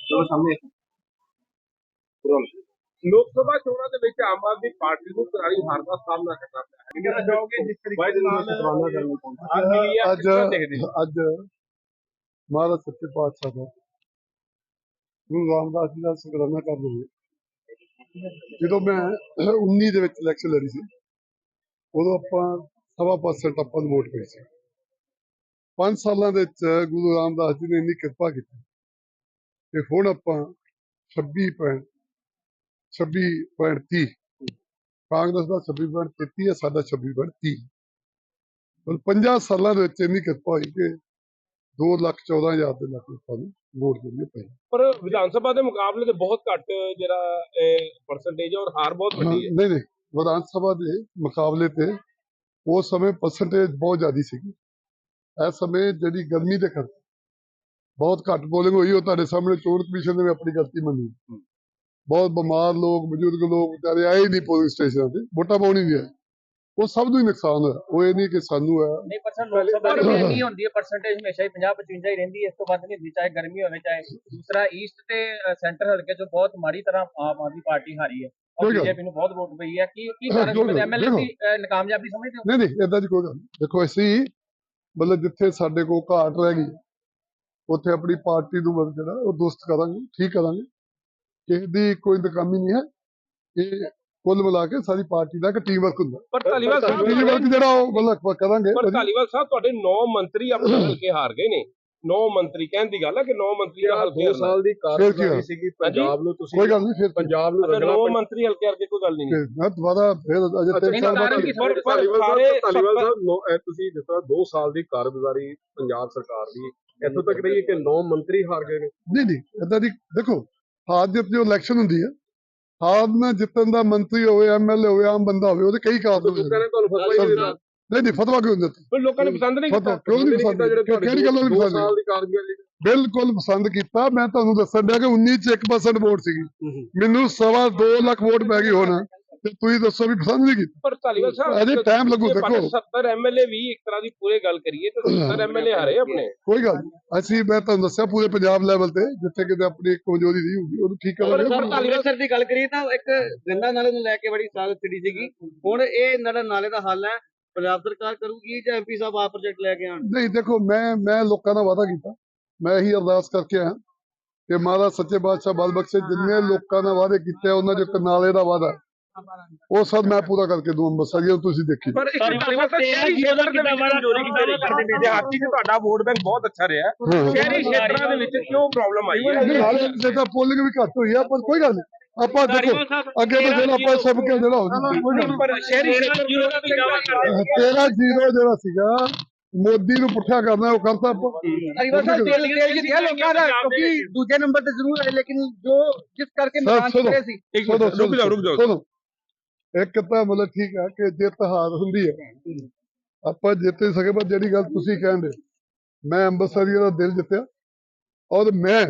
ਚਲੋ ਸਾਹਮਣੇ ਲੋਕ ਸਭਾ ਚੋਣਾਂ ਦੇ ਵਿੱਚ ਆਮ ਆਦਮੀ ਪਾਰਟੀ ਨੂੰ ਕਰਾਰੀ ਹਾਰ ਦਾ ਸਾਹਮਣਾ ਕਰਨਾ ਪਿਆ ਹੈ। ਕਿਹਨਾਂ ਚਾਹੋਗੇ? ਜਿਸ ਤਰੀਕੇ ਨਾਲ ਅੱਜ ਮਿਲੀ ਹੈ ਅੱਜ? ਅੱਜ ਮਹਾਰਾਜ ਸੱਚੇ ਪਾਤਸ਼ਾਹ ਦਾ ਗੁਰੂ ਰਾਮਦਾਸ ਜੀ ਦਾ ਸ਼ੁਕਰਾਨਾ ਕਰ ਲਈਏ ਜਦੋਂ ਮੈਂ 19 ਦੇ ਵਿੱਚ ਇਲੈਕਸ਼ਨ ਲੜੀ ਸੀ ਉਦੋਂ ਆਪਾਂ ਸਵਾ ਪਰਸੈਂਟ ਆਪਾਂ ਨੂੰ ਵੋਟ ਪਈ ਸੀ। ਪੰਜ ਸਾਲਾਂ ਦੇ ਵਿੱਚ ਗੁਰੂ ਰਾਮਦਾਸ ਜੀ ਨੇ ਇੰਨੀ ਕਿਰਪਾ ਕੀਤੀ। ਤੇ ਹੁਣ ਆਪਾਂ 26 ਪੁਆਇੰਟ 26.30 ਕਾਂਗਰਸ ਦਾ 26.33 ਹੈ ਸਾਡਾ 26.30 ਹੁਣ 50 ਸਾਲਾਂ ਦੇ ਵਿੱਚ ਇੰਨੀ ਕਿਰਪਾ ਹੋਈ ਕਿ 2 ਲੱਖ 14 ਹਜ਼ਾਰ ਦੇ ਲੱਖ ਲੋਕਾਂ ਨੂੰ ਵੋਟ ਜਿਹੜੀ ਪਈ। ਪਰ ਵਿਧਾਨ ਸਭਾ ਦੇ ਮੁਕਾਬਲੇ ਤੇ ਬਹੁਤ ਘੱਟ ਜਿਹੜਾ ਪਰਸੈਂਟੇਜ ਔਰ ਹਾਰ ਬਹੁਤ ਵੱਡੀ ਹੈ ਨਹੀਂ ਨਹੀਂ ਵਿਧਾਨ ਸਭਾ ਦੇ ਮੁਕਾਬਲੇ ਤੇ ਉਸ ਸਮੇਂ ਪਰਸੈਂਟੇਜ ਬਹੁਤ ਜ਼ਿਆਦੀ ਸੀਗੀ। ਇਸ ਸਮੇਂ ਜਿਹੜੀ ਗਰਮੀ ਦੇ ਕਰਕੇ ਬਹੁਤ ਘੱਟ ਪੋਲਿੰਗ ਹੋਈ ਉਹ ਤੁਹਾਡੇ ਸਾਹਮਣੇ ਚੋਣ ਕਮਿਸ਼ਨ ਨੇ ਆਪਣੀ ਗਲਤੀ ਮੰਨੀ। ਬਹੁਤ ਬਿਮਾਰ ਲੋਕ ਬਜ਼ੁਰਗ ਲੋਕ ਵਿਚਾਰੇ ਆਏ ਹੀ ਨਹੀਂ ਪੋਲਿੰਗ ਸਟੇਸ਼ਨਾਂ ਤੇ ਵੋਟਾਂ ਪਾਉਣ ਹੀ ਨਹੀਂ ਆਏ। ਉਹ ਸਭ ਨੂੰ ਹੀ ਨੁਕਸਾਨ ਹੋਇਆ। ਉਹ ਇਹ ਨਹੀਂ ਕਿ ਸਾਨੂੰ ਹੈ। ਨਹੀਂ ਪਰਸੈਂਟ ਲੋਕ ਸਭਾ ਦੀ ਇੰਨੀ ਹੁੰਦੀ ਹੈ ਪਰਸੈਂਟੇਜ ਹਮੇਸ਼ਾ ਹੀ 50 55 ਹੀ ਰਹਿੰਦੀ ਹੈ ਇਸ ਤੋਂ ਵੱਧ ਨਹੀਂ ਹੁੰਦੀ ਚਾਹੇ ਗਰਮੀ ਹੋਵੇ ਚਾਹੇ ਦੂਸਰਾ ਈਸਟ ਤੇ ਸੈਂਟਰ ਹਲਕੇ ਚੋਂ ਬਹੁਤ ਮਾੜੀ ਤਰ੍ਹਾਂ ਆਮ ਆਦਮੀ ਪਾਰਟੀ ਹਾਰੀ ਹੈ। ਔਰ ਬੀਜੇਪੀ ਨੂੰ ਬਹੁਤ ਵੋਟ ਪਈ ਹੈ। ਕੀ ਕੀ ਕਾਰਨ ਐਮਐਲਏ ਦੀ ਨਾਕਾਮਯਾਬੀ ਸਮਝਦੇ ਹੋ? ਨਹੀਂ ਨਹੀਂ ਏਦਾਂ ਦੀ ਕੋਈ ਗੱਲ ਨਹੀਂ ਦੇਖੋ ਅਸੀਂ ਮਤਲਬ ਜਿੱਥੇ ਸਾਡੇ ਕੋਲ ਘਾਟ ਰਹਿ ਗਈ ਉੱਥੇ ਆਪਣੀ ਪਾਰਟੀ ਨੂੰ ਮਤਲਬ ਜਿਹੜਾ ਉਹ ਦੁਰਸਤ ਕਰਾਂਗੇ ਠੀਕ ਕਰਾਂਗੇ। ਕਿਸੇ ਦੀ ਕੋਈ ਨਕਾਮੀ ਨਹੀਂ ਹੈ। ਇਹ ਕੁੱਲ ਮਿਲਾ ਕੇ ਸਾਰੀ ਪਾਰਟੀ ਦਾ ਇੱਕ ਟੀਮ ਵਰਕ ਹੁੰਦਾ। ਪਰ ਧਾਲੀਵਾਲ ਸਾਹਿਬ ਟੀਮ ਵਰਕ ਜਿਹੜਾ ਉਹ ਮਤਲਬ ਕਰਾਂਗੇ ਪਰ ਧਾਲੀਵਾਲ ਸਾਹਿਬ ਤੁਹਾਡੇ 9 ਮੰਤਰੀ ਆਪਣੇ ਹਲਕੇ ਹਾਰ ਗਏ ਨੇ। 9 ਮੰਤਰੀ ਕਹਿਣ ਦੀ ਗੱਲ ਹੈ ਕਿ 9 ਮੰਤਰੀ ਦਾ ਹਲਕੇ ਦੋ ਹਾਰਨਾ। ਸਾਲ ਦੀ? ਕਾਰਗੁਜ਼ਾਰੀ ਸੀਗੀ ਪੰਜਾਬ ਨੂੰ ਤੁਸੀਂ ਕੋਈ ਗੱਲ ਨਹੀਂ ਫਿਰ ਪੰਜਾਬ ਨੂੰ ਰਗੜਾ 9 ਮੰਤਰੀ ਹਲਕੇ ਹਲਕੇ ਕੋਈ ਗੱਲ ਨਹੀਂ ਫਿਰ ਮੈਂ ਦੁਬਾਰਾ ਫਿਰ ਅਜੇ ਤਿੰਨ ਨਹੀਂ, ਸਾਲ ਕਾਰਨ ਬਾਅਦ ਧਾਲੀਵਾਲ ਸਾਰੇ ਸਾਹਿਬ ਨੌ- ਤੁਸੀਂ ਜਿਸ ਤਰ੍ਹਾਂ 2 ਸਾਲ ਦੀ ਕਾਰਗੁਜ਼ਾਰੀ ਪੰਜਾਬ ਸਰਕਾਰ ਦੀ ਇੱਥੋਂ ਤੱਕ ਰਹੀ ਹੈ ਕਿ 9 ਮੰਤਰੀ ਹਾਰ ਗਏ ਨੇ ਨਹੀਂ ਨਹੀਂ ਏਦਾਂ ਦੀ ਦੇਖੋ ਹਾਰ ਜਿੱਤ ਜੋ ਇਲੈਕਸ਼ਨ ਹੁੰਦੀ ਹੈ ਹਾਰ ਨਾਲ ਜਿੱਤਣ ਦਾ ਮੰਤਰੀ ਹੋਵੇ ਐਮਐਲਏ ਹੋਵੇ ਆਮ ਬੰਦਾ ਹੋਵੇ ਉਹਦੇ ਕਈ ਕਾਰਨ ਹੁੰਦੇ ਨੇ। ਨੇ ਤੁਹਾਨੂੰ ਫਤਵਾ ਹੀ ਨਹੀਂ ਨਹੀਂ ਨਹੀਂ ਫਤਵਾ ਕਿਉਂ ਦਿੱਤਾ ਪਰ ਲੋਕਾਂ ਨੇ ਪਸੰਦ ਨਹੀਂ ਫਤਵਾ ਕੀਤਾ। ਕਿਉਂ ਨਹੀਂ ਪਸੰਦ? ਕਿਹੜੀ ਗੱਲੋਂ ਨਹੀਂ 2 ਪਸੰਦ? ਸਾਲ ਦੀ ਕਾਰਗੁਜ਼ਾਰੀ ਬਿਲਕੁਲ ਪਸੰਦ ਕੀਤਾ। ਮੈਂ ਤੁਹਾਨੂੰ ਦੱਸਣ ਡਿਆ ਕਿ 19 ਚ 1% ਵੋਟ ਸੀਗੀ। ਮੈਨੂੰ ਸਵਾ 2 ਲੱਖ ਵੋਟ ਪੈ ਗਈ ਹੁਣ। ਤੇ ਤੁਸੀਂ ਦੱਸੋ ਵੀ ਪਸੰਦ ਨਹੀਂ ਕੀਤੀ। ਪਰ ਧਾਲੀਵਾਲ ਸਾਹਿਬ ਅਜੇ ਟਾਈਮ ਲੱਗੂ ਦੇਖੋ। 70 ਐਮਐਲਏ ਵੀ ਇੱਕ ਤਰ੍ਹਾਂ ਦੀ ਪੂਰੇ ਗੱਲ ਕਰੀਏ ਤਾਂ 70 ਐਮਐਲਏ ਹਾਰੇ ਆਪਣੇ। ਕੋਈ ਗੱਲ। ਅਸੀਂ ਮੈਂ ਤੁਹਾਨੂੰ ਦੱਸਿਆ ਪੂਰੇ ਪੰਜਾਬ ਲੈਵਲ ਤੇ ਜਿੱਥੇ ਕਿਤੇ ਆਪਣੀ ਕਮਜ਼ੋਰੀ ਨਹੀਂ ਹੁੰਦੀ ਉਹਨੂੰ ਠੀਕ ਪਰ ਕਰਾਂਗੇ ਅੰਮ੍ਰਿਤਸਰ ਦੀ ਗੱਲ ਕਰੀਏ ਤਾਂ ਇੱਕ ਗੰਦਾ ਨਾਲੇ ਨੂੰ ਲੈ ਕੇ ਬੜੀ ਸਾਜ਼ਿਸ਼ ਛਿੜੀ ਸੀਗੀ। ਹੁਣ ਇਹ ਨਾਲੇ ਨਾਲੇ ਦਾ ਹੱਲ ਹੈ। ਪੰਜਾਬ ਸਰਕਾਰ ਕਰੂਗੀ ਜਾਂ ਐਮਪੀ ਸਾਹਿਬ ਆ ਪ੍ਰੋਜੈਕਟ ਲੈ ਕੇ ਆਣ ਨਹੀਂ ਦੇਖੋ ਮੈਂ ਮੈਂ ਲੋਕਾਂ ਦਾ ਵਾਅਦਾ ਕੀਤਾ। ਮੈਂ ਇਹੀ ਅਰਦਾਸ ਕਰਕੇ ਆਇਆ ਕਿ ਮਹਾਰਾਜ ਸੱਚੇ ਬਾਦਸ਼ਾਹ ਬਲ ਬਖਸ਼ੇ ਜਿੰਨੇ ਲੋਕਾਂ ਨਾਲ ਵਾਅਦੇ ਕੀਤੇ ਉਹਨਾਂ ਦੇ ਇੱਕ ਨਾਲੇ ਦਾ ਵਾਅਦਾ ਉਹ ਸਭ ਮੈਂ ਪੂਰਾ ਕਰਕੇ ਦੂੰ ਅੰਮ੍ਰਿਤਸਰ ਜੀ ਤੁਸੀਂ ਦੇਖੀ ਪਰ ਇੱਕ ਧਾਲੀਵਾਲ ਸਾਹਿਬ ਸ਼ਹਿਰੀ ਖੇਤਰ ਦੇ ਵਿੱਚ ਕਮਜ਼ੋਰੀ ਕਿੱਥੇ ਰਹੀ ਦਿਹਾਤੀ 'ਚ ਤੁਹਾਡਾ ਵੋਟ ਬੈਂਕ ਬਹੁਤ ਅੱਛਾ ਰਿਹਾ। ਸ਼ਹਿਰੀ ਖੇਤਰਾਂ ਦੇ ਵਿੱਚ ਕਿਉਂ ਪ੍ਰੋਬਲਮ ਆਈ ਹੈ? ਦੇ ਤਾਂ ਪੋਲਿੰਗ ਵੀ ਘੱਟ ਹੋਈ ਆ ਪਰ ਕੋਈ ਗੱਲ ਨਹੀਂ। ਆਪਾਂ ਦੇਖੋ ਅੱਗੇ ਤਾਂ ਜਿਹੜਾ ਆਪਾਂ ਸਭ ਕੇ ਜਿਹੜਾ ਹੋ ਸ਼ਹਿਰੀ ਖੇਤਰ ਦੀ ਵੀ। ਤੇਰਾ ਜ਼ੀਰੋ ਜਿਹੜਾ ਸੀਗਾ ਮੋਦੀ ਨੂੰ ਪੁੱਠਾ ਕਰਨਾ ਉਹ ਕਰਤਾ ਆਪਾਂ ਅਰੀਵਾ ਸਾਹਿਬ ਤੇਲ ਤੇਲ ਜਿੱਤਿਆ ਲੋਕਾਂ ਦਾ ਕਿਉਂਕਿ ਦੂਜੇ ਨੰਬਰ ਤੇ ਜ਼ਰੂਰ ਆਏ ਲੇਕਿਨ ਜੋ ਜਿਸ ਕਰਕੇ ਸਰ, ਮੈਦਾਨ ਸੁਣੋ। ਚ ਰਹੇ ਸੀ ਇੱਕ ਮਿੰਟ ਰੁਕ ਜਾਓ ਰੁਕ ਜਾਓ ਸੁਣੋ ਇੱਕ ਤਾਂ ਮਤਲਬ ਠੀਕ ਆ ਕਿ ਜਿੱਤ ਹਾਰ ਹੁੰਦੀ ਹੈ ਆਪਾਂ ਜਿੱਤ ਨਹੀਂ ਸਕੇ ਪਰ ਜਿਹੜੀ ਗੱਲ ਤੁਸੀਂ ਕਹਿੰਦੇ ਮੈਂ ਅੰਮ੍ਰਿਤਸਰੀਆ ਦਾ ਦਿਲ ਜਿੱਤਿਆ ਔਰ ਮੈਂ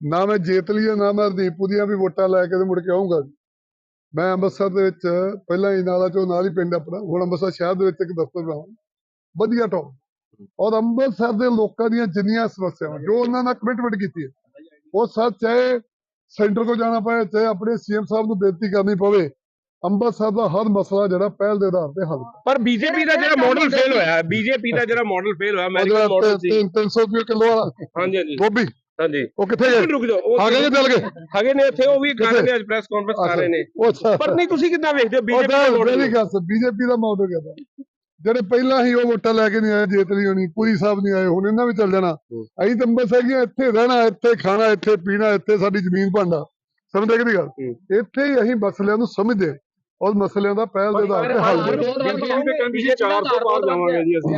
ਨਾ ਮੈਂ ਜੇਤ ਲਈ ਨਾ ਮੈਂ ਹਰਦੀਪੂ ਦੀਆਂ ਵੀ ਵੋਟਾਂ ਲੈ ਕੇ ਤੇ ਮੁੜ ਕੇ ਆਉਂਗਾ ਮੈਂ ਅੰਮ੍ਰਿਤਸਰ ਦੇ ਵਿੱਚ ਪਹਿਲਾਂ ਹੀ ਨਾਲਾ ਚੋਂ ਨਾਲ ਹੀ ਪਿੰਡ ਆਪਣਾ ਹੁਣ ਅੰਮ੍ਰਿਤਸਰ ਸ਼ਹਿਰ ਦੇ ਵਿੱਚ ਇੱਕ ਦਫ਼ਤਰ ਬਣਾਉਂ। ਵਧੀਆ ਟੌਪ ਔਰ ਅੰਮ੍ਰਿਤਸਰ ਦੇ ਲੋਕਾਂ ਦੀਆਂ ਜਿੰਨੀਆਂ ਸਮੱਸਿਆਵਾਂ ਜੋ ਉਹਨਾਂ ਨਾਲ ਕਮਿਟਮੈਂਟ ਕੀਤੀ ਹੈ ਉਹ ਸਭ ਚਾਹੇ ਸੈਂਟਰ ਕੋ ਜਾਣਾ ਪਏ ਚਾਹੇ ਆਪਣੇ ਸੀਐਮ ਸਾਹਿਬ ਨੂੰ ਬੇਨਤੀ ਕਰਨੀ ਪਵੇ ਅੰਮ੍ਰਿਤਸਰ ਦਾ ਹਰ ਮਸਲਾ ਜਿਹੜਾ ਪਹਿਲ ਦੇ ਆਧਾਰ ਤੇ ਹੱਲ ਪਰ ਬੀਜੇਪੀ ਦਾ ਜਿਹੜਾ ਮਾਡਲ ਫੇਲ ਹੋਇਆ ਬੀਜੇਪੀ ਦਾ ਜਿਹੜਾ ਮਾਡਲ ਫੇਲ ਹੋਇਆ ਸੀ। 300 ਰੁਪਏ ਕਿਲੋ ਵਾਲਾ। ਹਾਂਜੀ ਹਾਂਜੀ। ਗੋਭੀ। ਹਾਂਜੀ। ਉਹ ਕਿੱਥੇ ਗਏ ਰੁਕ ਜਾਓ ਉਹ ਆ ਗਏ ਚੱਲ ਗਏ? ਹੈਗੇ ਨੇ ਇੱਥੇ ਉਹ ਵੀ ਕਰ ਰਹੇ ਨੇ ਅੱਜ ਪ੍ਰੈਸ ਕਾਨਫਰੰਸ ਕਰ ਰਹੇ ਨੇ। ਉਹ ਅੱਛਾ। ਪਰ ਨਹੀਂ ਤੁਸੀਂ ਕਿੱਦਾਂ ਵੇਖਦੇ ਹੋ? ਬੀਜੇਪੀ ਦਾ ਮਾਡਲ ਮੇਰੀ ਗੱਲ ਬੀਜੇਪੀ ਦਾ ਮਾਡਲ ਕਹਿੰਦਾ ਜਿਹੜੇ ਪਹਿਲਾਂ ਹੀ ਉਹ ਵੋਟਾਂ ਲੈ ਕੇ ਨਹੀਂ ਆਏ ਜੇਤ ਨਹੀਂ ਹੋਣੀ ਪੂਰੀ ਸਾਹਿਬ ਨਹੀਂ ਆਏ ਹੁਣ ਇਹਨਾਂ ਵੀ ਚੱਲ ਜਾਣਾ। ਅਸੀਂ ਤਾਂ ਬਸ ਹੈਗੀਆਂ ਇੱਥੇ ਰਹਿਣਾ ਇੱਥੇ ਖਾਣਾ ਇੱਥੇ ਪੀਣਾ ਇੱਥੇ ਸਾਡੀ ਜ਼ਮੀਨ ਭਾਂਡਾ। ਸਮਝਦੇ ਕਿ ਨਹੀਂ ਗੱਲ? ਇੱਥੇ ਹੀ ਅਸੀਂ ਮਸਲਿਆਂ ਨੂੰ ਸਮਝਦੇ ਹਾਂ। ਔਰ ਮਸਲਿਆਂ ਦਾ ਪਹਿਲ ਦੇ ਆਧਾਰ ਤੇ ਹੱਲ ਸੀ 400 ਪਾਰ ਜਾਵਾਂਗੇ ਜੀ ਅਸੀਂ।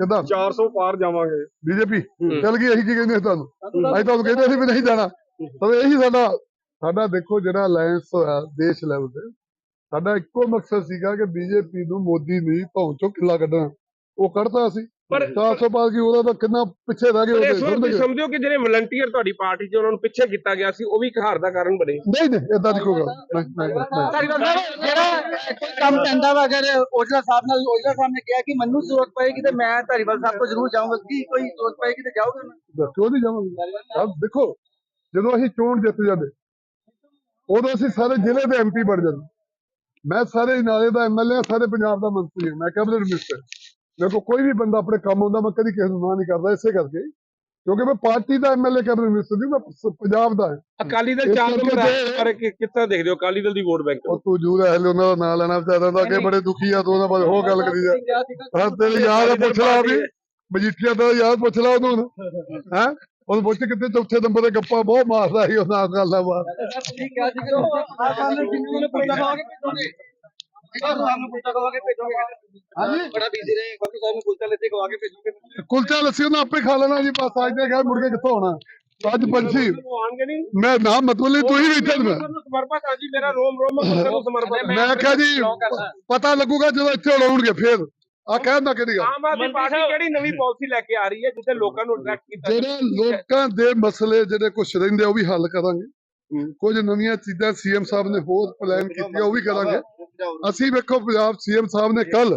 ਕਿਦਾਂ 400 ਪਾਰ ਜਾਵਾਂਗੇ। ਬੀਜੇਪੀ ਚੱਲ ਗਈ ਅਸੀਂ ਕੀ ਕਹਿੰਦੇ ਤੁਹਾਨੂੰ? ਅਸੀਂ ਤੁਹਾਨੂੰ ਕਹਿੰਦੇ ਸੀ ਵੀ ਨਹੀਂ ਜਾਣਾ। ਪਰ ਇਹੀ ਸਾਡਾ ਸਾਡਾ ਦੇਖੋ ਜਿਹੜਾ ਅਲਾਈਅੰਸ ਹੋਇਆ ਦੇਸ਼ ਲੈਵਲ ਤੇ ਸਾਡਾ ਇੱਕੋ ਮਕਸਦ ਸੀਗਾ ਕਿ ਬੀਜੇਪੀ ਨੂੰ ਮੋਦੀ ਦੀ ਧੌਣ ਚੋਂ ਕਿੱਲਾ ਕੱਢਣਾ। ਉਹ ਕੱਢਤਾ ਸੀ ਪਰ 400 ਪਾਰ ਕੀ ਉਹਦਾ ਤਾਂ ਕਿੰਨਾ ਪਿੱਛੇ ਰਹਿ ਗਏ ਇਸ ਵਾਰ ਤੁਸੀਂ ਸਮਝੋ? ਕਿ ਜਿਹੜੇ ਵਲੰਟੀਅਰ ਤੁਹਾਡੀ ਪਾਰਟੀ 'ਚ ਉਹਨਾਂ ਨੂੰ ਪਿੱਛੇ ਕੀਤਾ ਗਿਆ ਸੀ ਉਹ ਵੀ ਇੱਕ ਹਾਰ ਦਾ ਕਾਰਨ ਬਣੇ। ਨਹੀਂ ਨਹੀਂ ਇਦਾਂ ਦੀ ਕੋਈ ਗੱਲ ਨਹੀਂ, ਨਹੀਂ ਜਿਹੜਾ ਕੋਈ ਕੰਮ ਪੈਂਦਾ ਵਾ ਅਗਰ ਓਜਲਾ ਸਾਹਿਬ ਨਾਲ ਓਜਲਾ ਸਾਹਿਬ ਨੇ ਕਿਹਾ ਕਿ ਮੈਨੂੰ ਜ਼ਰੂਰਤ ਪਏਗੀ ਤੇ ਮੈਂ ਧਾਰੀਵਾਲ ਸਾਹਿਬ ਕੋਲ ਜ਼ਰੂਰ ਜਾਊਂਗਾ ਕੀ ਕੋਈ ਜ਼ਰੂਰਤ ਪਏਗੀ ਤੇ ਜਾਓਗੇ? ਨਾ ਕਿਉਂ ਨਹੀਂ ਜਾਵਾਂਗੇ। ਦੇਖੋ ਜਦੋਂ ਅਸੀਂ ਚੋਣ ਜਿੱਤ ਜਾਂਦੇ ਉਦੋਂ ਅਸੀਂ ਸਾਰੇ ਜ਼ਿਲ੍ਹੇ ਦੇ ਐਮਪੀ ਬਣ ਜਾਂਦੇ। ਮੈਂ ਸਾਰੇ ਨਾਲੇ ਦਾ ਐਮਐਲਏ ਸਾਰੇ ਪੰਜਾਬ ਦਾ ਮੰਤਰੀ ਹਾਂ ਮੈਂ ਕੈਬਨਿਟ ਮਿਨਿਸਟਰ ਮੇਰੇ ਕੋਲ ਕੋਈ ਵੀ ਬੰਦਾ ਆਪਣੇ ਕੰਮ ਆਉਂਦਾ ਮੈਂ ਕਦੀ ਕਿਸੇ ਨੂੰ ਨਾ ਨਹੀਂ ਕਰਦਾ ਇਸੇ ਕਰਕੇ। ਕਿਉਂਕਿ ਮੈਂ ਪਾਰਟੀ ਦਾ ਐਮਐਲਏ ਕੈਬਨਿਟ ਮਿਨਿਸਟਰ ਨਹੀਂ ਮੈਂ ਸ- ਪੰਜਾਬ ਦਾ ਹਾਂ। ਅਕਾਲੀ ਦਲ ਇਸ ਚਾਰ ਕਰਕੇ ਨੰਬਰ ਹੈ ਤੇ- ਪਰ ਕਿ- ਕਿਸ ਤਰ੍ਹਾਂ ਦੇਖਦੇ ਹੋ? ਅਕਾਲੀ ਦਲ ਦੀ ਵੋਟ ਬੈਂਕ ਉਹ ਤੂੰ ਜੂਰ ਹੈ ਉਹਨਾਂ ਦਾ ਨਾਂ ਲੈਣਾ ਵਿਚਾਰਾ ਦਾ ਕਿ ਬੜੇ ਦੁਖੀ ਆ ਤੂੰ ਉਹਨਾਂ ਬਾਰੇ ਹੋਰ ਗੱਲ ਕਰੀ ਜਾ। ਹਾਂ ਤੇਰੀ ਯਾਦ ਆ ਪੁੱਛ ਲਾ ਵੀ ਮਜੀਠੀਆ ਦਾ ਯਾਦ ਪੁੱਛ ਲਾ ਉਹਨੂੰ ਹੈ? ਉਹਨੂੰ ਪੁੱਛ ਕਿਤੇ ਚੌਥੇ ਨੰਬਰ ਤੇ ਗੱਪਾਂ ਬਹੁਤ ਮਾਰਦਾ ਸੀ ਉਹਨਾਂ ਨਾਲ ਗੱਲਾਂ ਬਾਤ। ਤੁਸੀਂ ਕਿਹਾ ਸੀ ਕਿ ਆ ਸਾਹਿਬ ਨੂੰ ਜਿੰਨੂੰ ਨੂੰ ਪੁੱਛਾ ਕਹਾਂਗੇ ਹਾਂਜੀ। ਬੜਾ ਬਿਜ਼ੀ ਰਹੇ। ਬਾਕੀ ਸਾਹਿਬ ਨੂੰ ਪੁੱਛਾ ਲੈਤੇ ਕਹਾ ਕੇ ਭੇਜੋਗੇ। ਕੁਲਚਾ ਲੱਸੀ ਉਹਨਾਂ ਆਪੇ ਖਾ ਲੈਣਾ ਜੀ ਬਸ ਅੱਜ ਦੇ ਮੁੜ ਕੇ ਕਿੱਥੋਂ ਆਉਣਾ। ਅੱਜ ਪੰਛੀ। ਮੈਂ ਨਾ ਮਤਲਬ ਨਹੀਂ ਤੂੰ ਹੀ ਬੈਠਾ ਮੈਂ। ਨੂੰ ਸਮਰਪਿਤ ਆ ਜੀ ਮੇਰਾ ਰੋਮ ਰੋਮ ਮੰਦਰ ਨੂੰ ਸਮਰਪਿਤ ਹੈ ਮੈਂ ਕਿਹਾ ਜੀ ਪਤਾ ਲੱਗੂਗਾ ਜਦੋਂ ਇੱਥੇ ਲਾਉਣਗੇ ਫੇਰ। ਆ ਕਹਿੰਦਾ ਕਿਹੜੀ ਗੱਲ? ਆਮ ਆਦਮੀ ਪਾਰਟੀ ਕਿਹੜੀ ਨਵੀਂ ਪਾਲਿਸੀ ਲੈ ਕੇ ਆ ਰਹੀ ਹੈ ਜਿੱਥੇ ਲੋਕਾਂ ਨੂੰ ਅਟਰੈਕਟ ਕੀਤਾ ਜਿਹੜੇ ਲੋਕਾਂ ਦੇ ਮਸਲੇ ਜਿਹੜੇ ਕੁਝ ਰਹਿੰਦੇ ਉਹ ਵੀ ਹੱਲ ਕਰਾਂਗੇ। ਕੁਝ ਨਵੀਆਂ ਚੀਜ਼ਾਂ ਸੀਐਮ ਸਾਹਿਬ ਨੇ ਹੋਰ ਪਲਾਨ ਕੀਤੀਆਂ ਉਹ ਵੀ ਕਰਾਂਗੇ। ਅਸੀਂ ਵੇਖੋ ਪੰਜਾਬ ਸੀਐਮ ਸਾਹਿਬ ਨੇ ਕੱਲ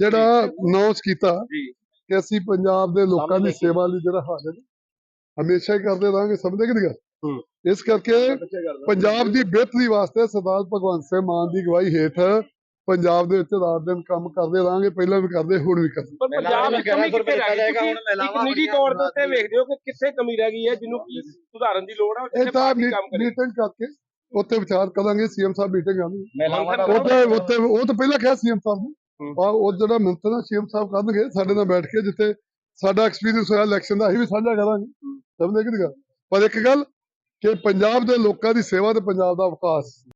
ਜਿਹੜਾ ਅਨਾਉਂਸ ਕੀਤਾ ਜੀ। ਕਿ ਅਸੀਂ ਪੰਜਾਬ ਦੇ ਲੋਕਾਂ ਦੀ ਸੇਵਾ ਲਈ ਜਿਹੜਾ ਹਾਜ਼ਰ। ਹਮੇਸ਼ਾ ਹੀ ਕਰਦੇ ਰਹਾਂਗੇ ਸਮਝਦੇ ਕਿ ਨਹੀਂ ਗੱਲ? ਇਸ ਕਰਕੇ ਪੰਜਾਬ ਦੀ ਬਿਹਤਰੀ ਵਾਸਤੇ ਸਰਦਾਰ ਭਗਵੰਤ ਸਿੰਘ ਮਾਨ ਦੀ ਅਗਵਾਈ ਹੇਠ ਪੰਜਾਬ ਦੇ ਵਿੱਚ ਰਾਤ ਦਿਨ ਕੰਮ ਕਰਦੇ ਰਹਾਂਗੇ ਪਹਿਲਾਂ ਵੀ ਕਰਦੇ ਹੁਣ ਵੀ ਕਰਦੇ। ਪਰ ਪੰਜਾਬ ਵਿੱਚ ਕਮੀ ਕਿੱਥੇ ਰਹਿ ਗਈ? ਤੁਸੀਂ ਨਿੱਜੀ ਤੌਰ ਉੱਤੇ ਵੇਖਦੇ ਹੋ ਕਿ ਕਿੱਥੇ ਕਮੀ ਰਹਿ ਗਈ ਹੈ ਜਿਹਨੂੰ ਕੀ ਸੁਧਾਰਨ ਦੀ ਲੋੜ ਹੈ ਇਹ ਤਾਂ ਪਾਰਟੀ ਕੰਮ ਕਰੇ। ਮੀਟਿੰਗ ਕਰਕੇ ਉੱਥੇ ਵਿਚਾਰ ਕਰਾਂਗੇ ਸੀਐਮ ਸਾਹਿਬ ਮੀਟਿੰਗ ਆਉਂਦੀ ਉੱਥੇ ਉੱਥੇ ਉਹ ਤਾਂ ਪਹਿਲਾਂ ਕਿਹਾ ਸੀਐਮ ਸਾਹਿਬ ਨੇ। ਆ ਉਹ ਜਿਹੜਾ ਮੰਤਰ ਆ ਸੀਐਮ ਸਾਹਿਬ ਕਰਨਗੇ ਸਾਡੇ ਨਾਲ ਬੈਠ ਕੇ ਜਿੱਥੇ ਸਾਡਾ ਐਕਸਪੀਰੀਅੰਸ ਹੋਇਆ ਇਲੈਕਸ਼ਨ ਦਾ ਅਸੀਂ ਵੀ ਸਾਂਝਾ ਕਰਾਂਗੇ। ਸਮਝਦੇ ਕਿ ਨਹੀਂ ਗੱਲ? ਪਰ ਇੱਕ ਗੱਲ ਕਿ ਪੰਜਾਬ ਦੇ ਲੋਕਾਂ ਦੀ ਸੇਵਾ ਤੇ ਪੰਜਾਬ ਦਾ ਵਿਕਾਸ।